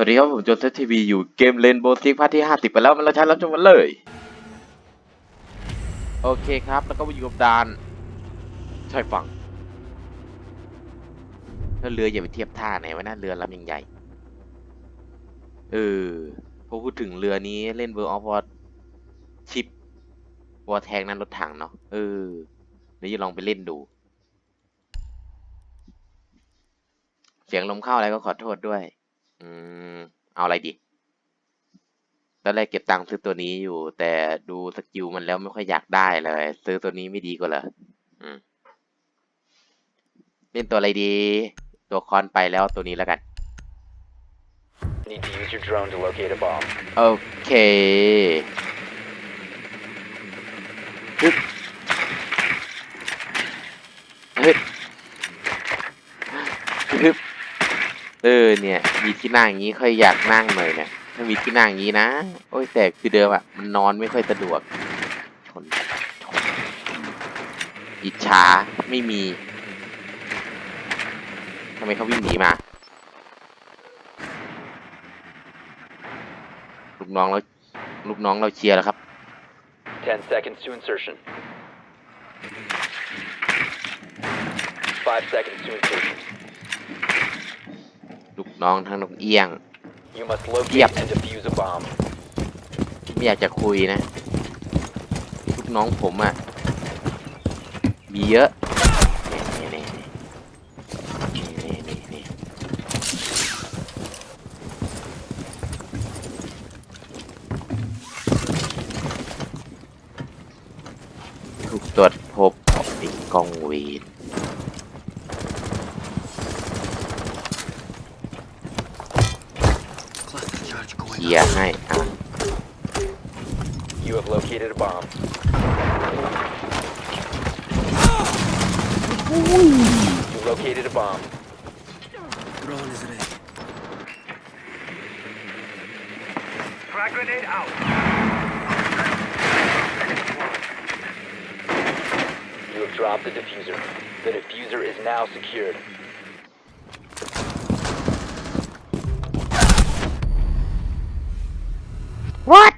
สวัสดีครับ ผมโจเซฟทีวีอยู่เกมเลนโบซิกพาร์ทที่ห้าสิบไปแล้ว มันเราใช้รับชมกันเลย โอเคครับ แล้วก็มาอยู่กับดานชายฝั่งแล้วเรืออย่าไปเทียบท่าไหนวะนะเรือลำยังใหญ่เออพอพูดถึงเรือนี้เล่นเวอร์ออฟวอร์ชิปวอร์แทงนั้นรถถังเนาะเออเดี๋ยวจะลองไปเล่นดู เสียงลมเข้าอะไรก็ขอโทษด้วย อืม เอาอะไรดี ตอนแรกเก็บตังค์ซื้อตัวนี้อยู่ แต่ดูสกิลมันแล้วไม่ค่อยอยากได้เลย ซื้อตัวนี้ไม่ดีกว่าเหรออืม เล่นตัวอะไรดี ตัวคอนไปแล้วตัวนี้แล้วกัน Need to use your drone to locate a bomb. โอเคฮึบฮึบฮึบ เออเนี่ย มีที่นั่งอย่างนี้ค่อยอยากนั่งหน่อยเนี่ยถ้ามีที่นั่งอย่างนี้นะโอ้ยแต่คือเดิมอะมันนอนไม่ค่อยสะดวกชนชนอิจฉาไม่มีทำไมเขาวิ่งหนีมาลูกน้องเราลูกน้องเราเชียร์แล้วครับ 10 seconds to insertion. 5 seconds to insertion. ลูกน้องทั้งนกเอี้ยง You must locate Yep. and defuse a bomb. ไม่อยากจะคุยนะลูกน้องผมอะ่ะมีเยอะนี่นี่นี่นี่นี่นี่ถูกตรวจพบติดกล้องเวีน ลียร์ให้อ่ะ You have located a bomb. You located a bomb. Drone is ready. Frag grenade out. You have dropped the diffuser. The diffuser is now secured. What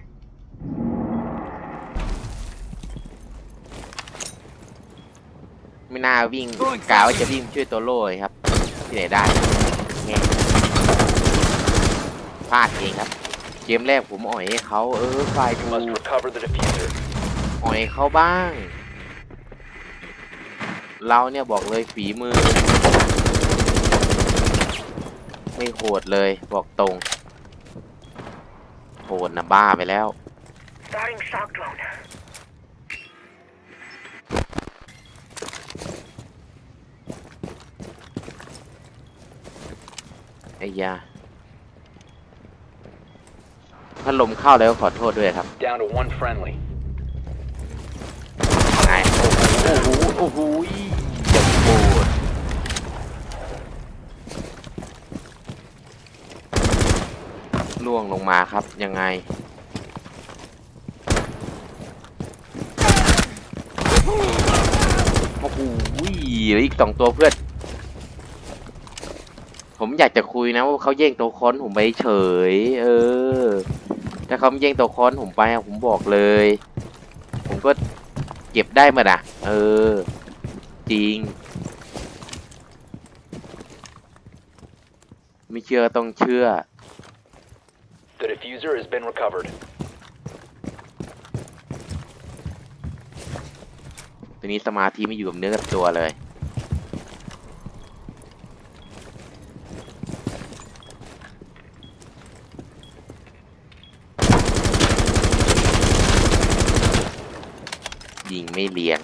ไม่น่าวิ่งกาวาจะวิ่งช่วยตัวโล่เลยครับ ที่ไหนได้แง่พลาดเองครับ เกมแรกผมอ่อยให้เขาเออฝ่าย You ดู must recover the diffuser. อ่อยเขาบ้าง เราเนี่ยบอกเลยฝีมือ ไม่โหดเลยบอกตรง โหดนะบ้าไปแล้ว Starting shock drone. ไอ้ยาพัดลมเข้าแล้วขอโทษด้วยครับ Down to one friendly. ไงโอ้โหโอ้โหจะโกรธ ล่วงลงมาครับ ยังไง โอ้โหเหลืออีกสองตัวเพื่อน ผมอยากจะคุยนะว่าเขาแย่งตัวค้อนผมไปเฉย เออ ถ้าเขาแย่งตัวค้อนผมไปผมบอกเลย ผมก็เก็บได้มาอะเออ จริงไม่เชื่อต้องเชื่อ The diffuser has been recovered. ตัวนี้สมาธิไม่อยู่กับเนื้อกับตัวเลย ยิงไม่เลียง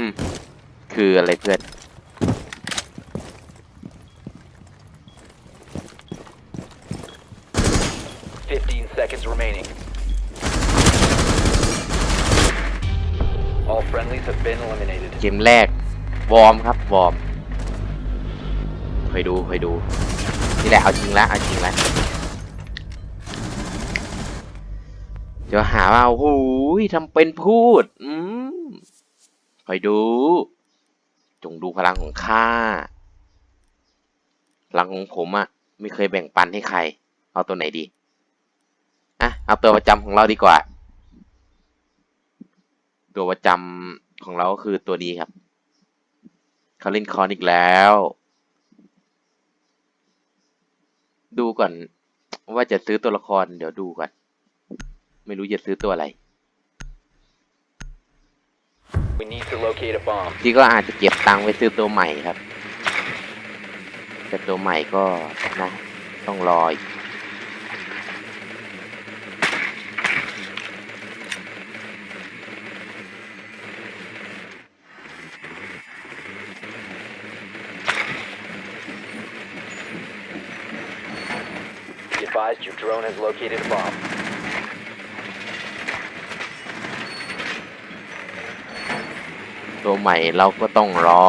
อืม คืออะไรเพื่อน 15 seconds remaining. All friendlies have been eliminated. เกมแรก วอร์มครับ วอร์มคอยดูคอยดู นี่แหละเอาจริงละเอาจริงละจะหาว่าโอ้โหทำเป็นพูด อืม คอยดู จงดูพลังของข้า พลังของผมอะไม่เคยแบ่งปันให้ใคร เอาตัวไหนดี อะ เอาตัวประจำของเราดีกว่า ตัวประจำของเราก็คือตัวนี้ครับเขาเล่นคอนอีกแล้ว ดูก่อนว่าจะซื้อตัวละคร เดี๋ยวดูก่อน ไม่รู้จะซื้อตัวอะไร We need to locate a bomb. ที่ก็อาจจะเก็บตังค์ไว้ซื้อตัวใหม่ครับ แต่ตัวใหม่ก็นะ ต้องรออีก Be advised your drone has located a bomb. ตัวใหม่เราก็ต้องรอ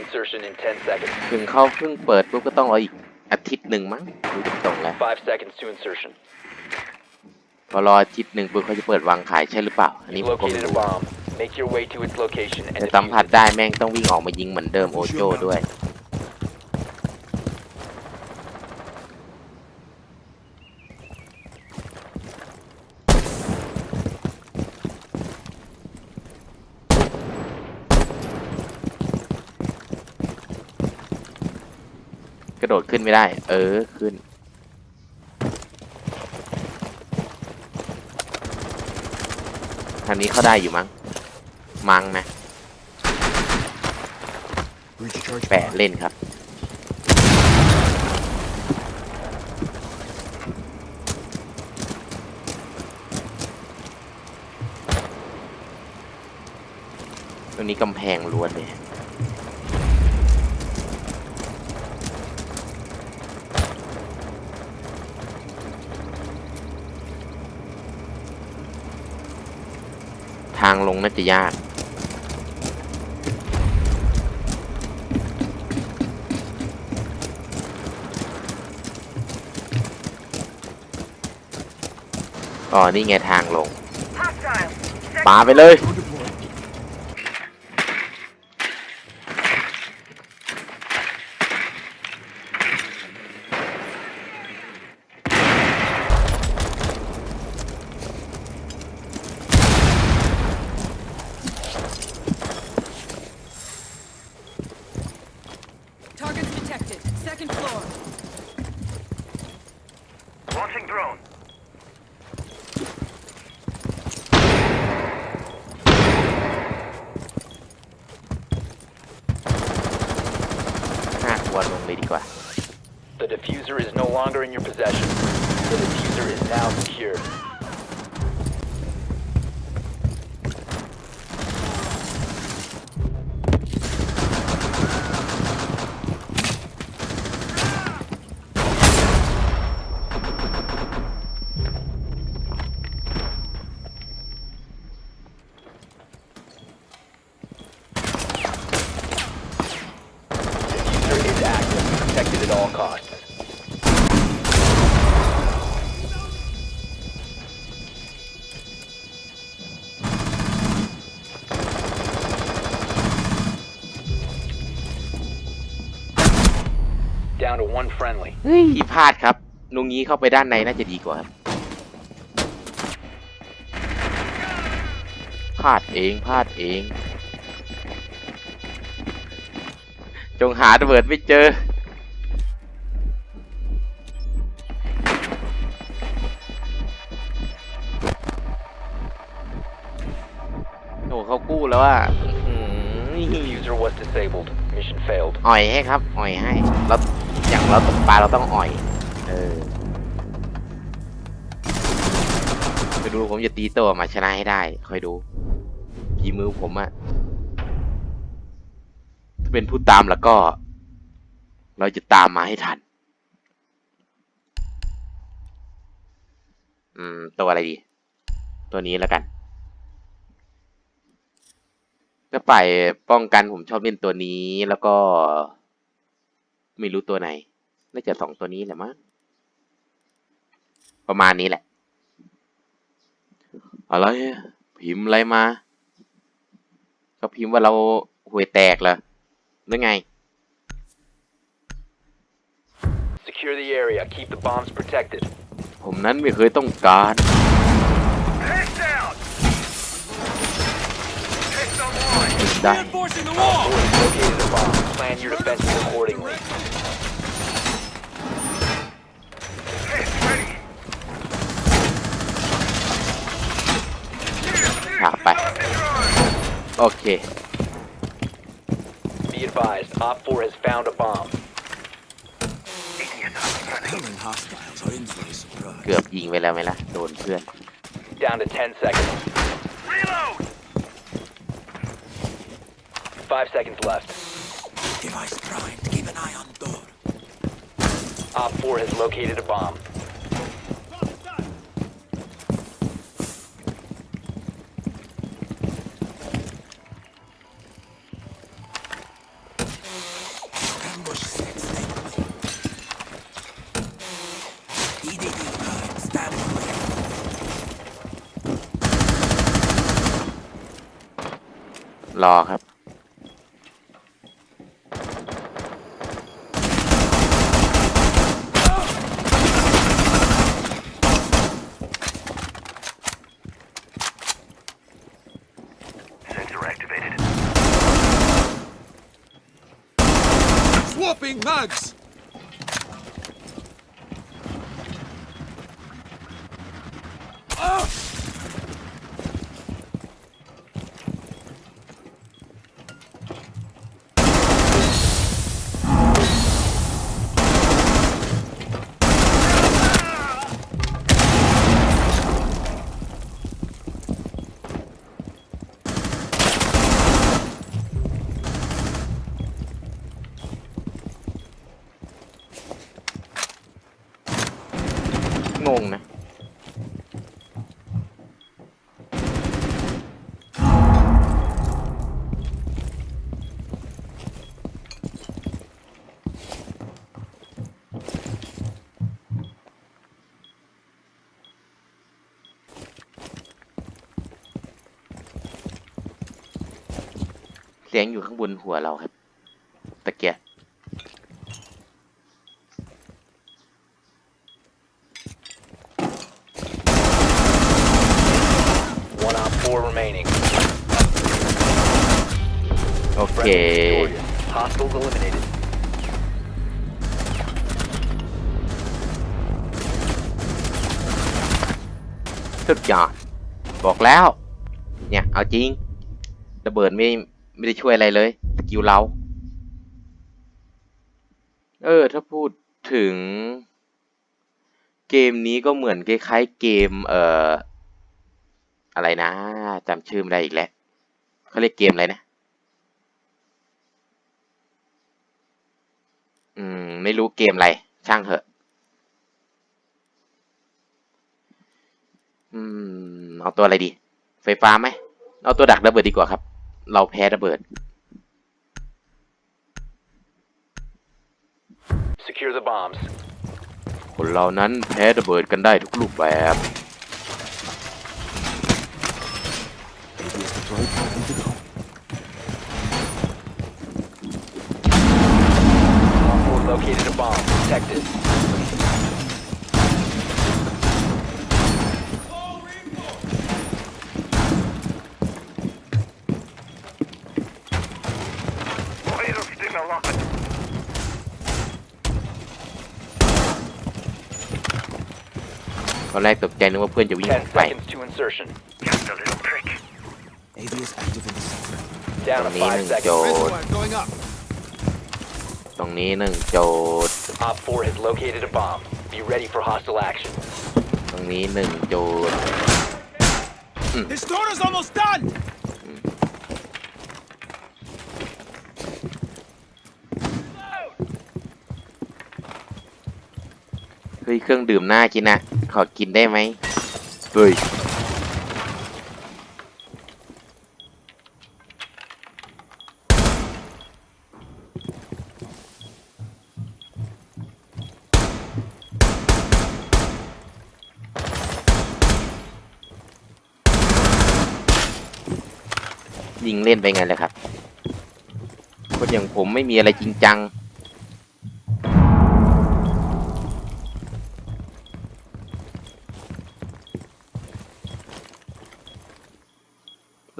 Insertion in 10 seconds. ถึงเขาเพิ่งเปิดปุ๊บก็ต้องรออีกอาทิตย์หนึ่งมั้งดูจะตรงแล้ว 5 seconds to insertion. พอรออาทิตย์หนึ่งปุ๊บเขาจะเปิดวางขายใช่หรือเปล่า อันนี้ You ผมก็ไม่ located a รู้ bomb. Make your way to its location and แต่สัม defuse ผัส it. ได้แม่งต้องวิ่งออกมายิงเหมือนเดิมโอโจด้วย กระโดด ขึ้นไม่ได้ เออ ขึ้น ทางนี้เขาได้อยู่มั้ง มั้งนะ Recharge แปะเล่นครับ ตรงนี้กำแพงล้วนเลย ลงน่าจะยาก อ๋อ นี่ไงทางลง Hostile. ปาไปเลย in your possession. One friendly. เฮ้ยพลาดครับลุงงี้เข้าไปด้านในน่าจะดีกว่าครับพลาดเองพลาดเอง จงหาระเบิดไม่เจอ โอ้เขากู้แล้วอะอื้อหือ Diffuser was disabled. Mission failed. อ่อยให้ครับอ่อยให้ เรา อย่างเราตกปลาเราต้องอ่อย เออไปดูผมจะตีโต้มาชนะให้ได้ คอยดูฝีมือผมอะถ้าเป็นผู้ตามแล้วก็ เราจะตามมาให้ทัน อืม ตัวอะไรดี ตัวนี้แล้วกันถ้าไปป้องกันผมชอบเล่นตัวนี้แล้วก็ ไม่รู้ตัวไหน น่าจะสองตัวนี้แหละมั้งประมาณนี้แหละ อะไรอะพิมพ์อะไรมา ก็พิมพ์ว่าเราห่วยแตกเหรอหรือไง Secure the area. Keep the bombs protected. ผมนั้นไม่เคยต้องการ bomb. Plan your defenses accordingly. Hit ready! หาไป โอเค Be advised, Op 4 has found a bomb. Helen hostiles are in for a surprise. เกือบยิงไปแล้วไหมล่ะ โดนเพื่อน Down to 10 seconds. Reload! 5 seconds left. Device primed. Keep an eye on door. Op 4 has located a bomb. Ambush set. Stay clear. EDD prime. Stand clear. รอครับ whopping mugs! สียงอยู่ข้างบนหัวเราครับ ตะเกียบ One Op 4 remaining. โอเค Friendly victorious. Hostiles eliminated. สุดยอดบอกแล้ว เนี่ย เอาจริง ระเบิดไม่ ไม่ได้ช่วยอะไรเลยสกิลเรา เออ ถ้าพูดถึง เกมนี้ก็เหมือนคล้ายๆเกม เอ่อ อะไรนะจำชื่อไม่ได้อีกแล้วเขาเรียกเกมอะไรนะ อืม ไม่รู้เกมอะไร ช่างเถอะ อืม เอาตัวอะไรดี ไฟฟ้าไหม เอาตัวดักระเบิดดีกว่าครับ เราแพ้ระเบิด Secure the bombs. คนเรานั้นแพ้ระเบิดกันได้ทุกรูปแบบ ABS deployed. Ready to go. Op 4 located a bomb. Protect it. ตอนแรกตกใจนึกว่าเพื่อนจะวิ่งอ10อกไป seconds to insertion. Just a little prick. ABS active in the center. Down to ตรงนี้หนึ่5ง seconds. โจทย์ Reservoir going up. ตรงนี้หนึ่งโจทย์ Op 4 has located a bomb. Be ready for hostile action. ตรงนี้หนึ่งโจทย์ His door is almost done! เฮ้ยเครื่องดื่มน่ากินนะ ขอกินได้ไหมเฮ้ยยิงเล่นไปไงเลยครับ คนอย่างผมไม่มีอะไรจริงจัง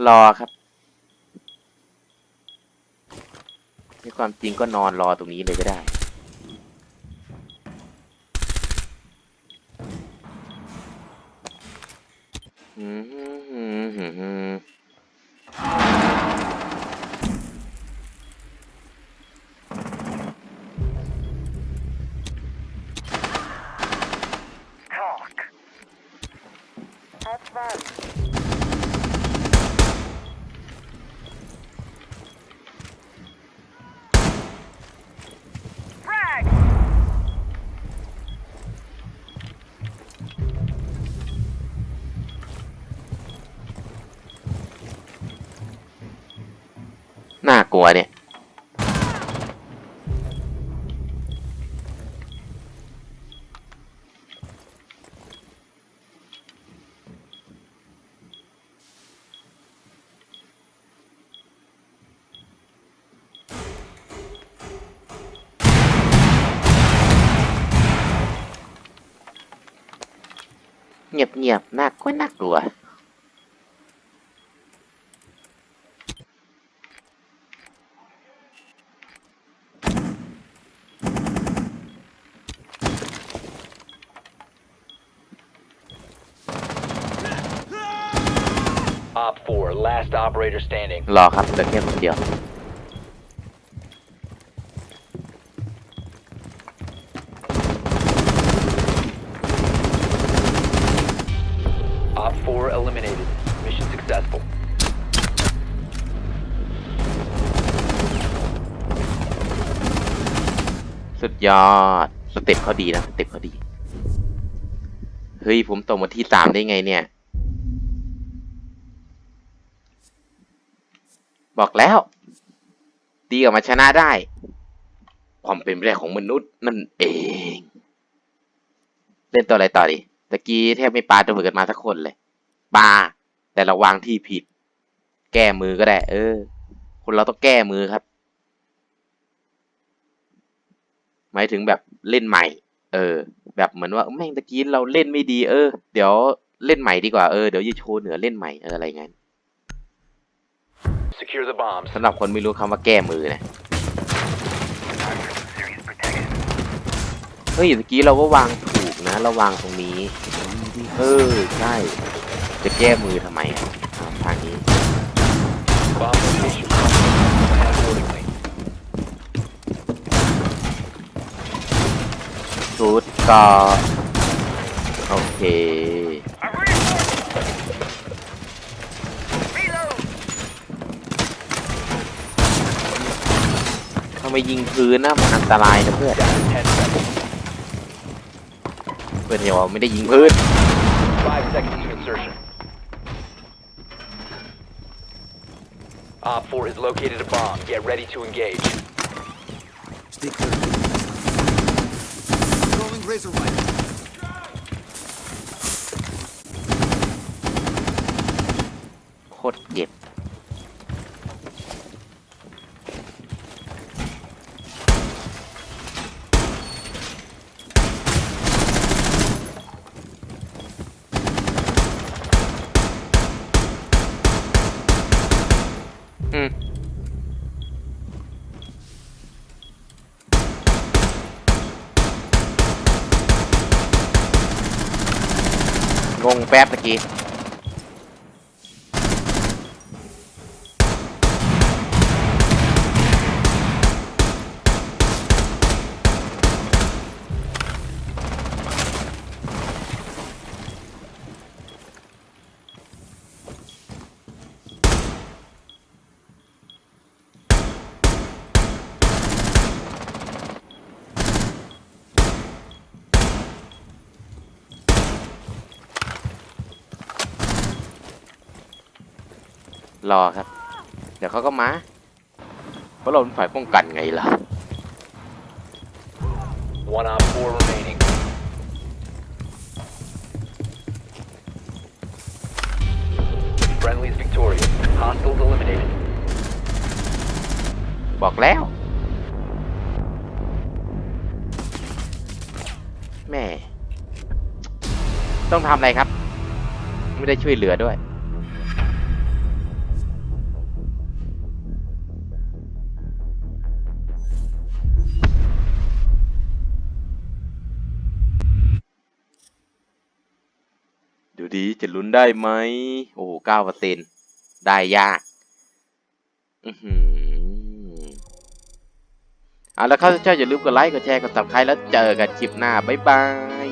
รอครับ ในความจริงก็นอนรอตรงนี้เลยก็ได้ อืมหืมหืมหืมหืม งียบเงียบๆน่ากลัวน่ากลัว Op 4, last operator standing. รอครับเหลือแค่คนเดียว ยอด สเต็ปเขาดีนะ สเต็ปเขาดี เฮ้ย ผมตกมาที่สามได้ไงเนี่ย บอกแล้ว ดีออกมาชนะได้ ความเป็นไปได้ของมนุษย์นั่นเอง เล่นตัวอะไรต่อดิตะกี้แทบไม่ปลาตัวเหมือนกันมาสักคนเลยปลาแต่เราวางที่ผิด แก้มือก็ได้ เออ คนเราต้องแก้มือครับ หมายถึงแบบเล่นใหม่ เออ แบบเหมือนว่าแม่งตะกี้เราเล่นไม่ดี เออ เดี๋ยวเล่นใหม่ดีกว่า เออ เดี๋ยวจะโชว์เหนือเล่นใหม่เอออะไรเงี้ย Secure the bombs. สำหรับคนไม่รู้คำว่าแก้มือนะ Serious protection. เฮ้ยตะกี้เราก็วางถูกนะเราวางตรงนี้ LED เออ ใช่ จะแก้มือทำไมอะอ่าทางนี้ ชุดก็โอเค A reinforcement. Reload. ทำไมยิงพื้นนะมันอันตรายนะเพื่อน Down to 10 seconds. เพื่อนเดี๋ยวไม่ได้ยิงพื้น Five seconds to insertion. Op 4 has located a bomb. Get ready to engage. Stay clear of the Throwing razor wire. โค งแป๊บตะกี้ รอครับ เดี๋ยวเขาก็มาเพราะเราเป็นฝ่ายป้องกันไงล่ะ One Op 4 remaining. Friendly's victorious. Hostiles eliminated. บอกแล้ว แม่ ต้องทำอะไรครับ ไม่ได้ช่วยเหลือด้วย ได้ไหม โอ้เก้าเปอร์เซ็นได้ยาก อือหือเอาแล้วข้าเจ้าอย่าลืมกดไลค์ กดแชร์ กดติดตามแล้วเจอกันคลิปหน้า บ๊ายบาย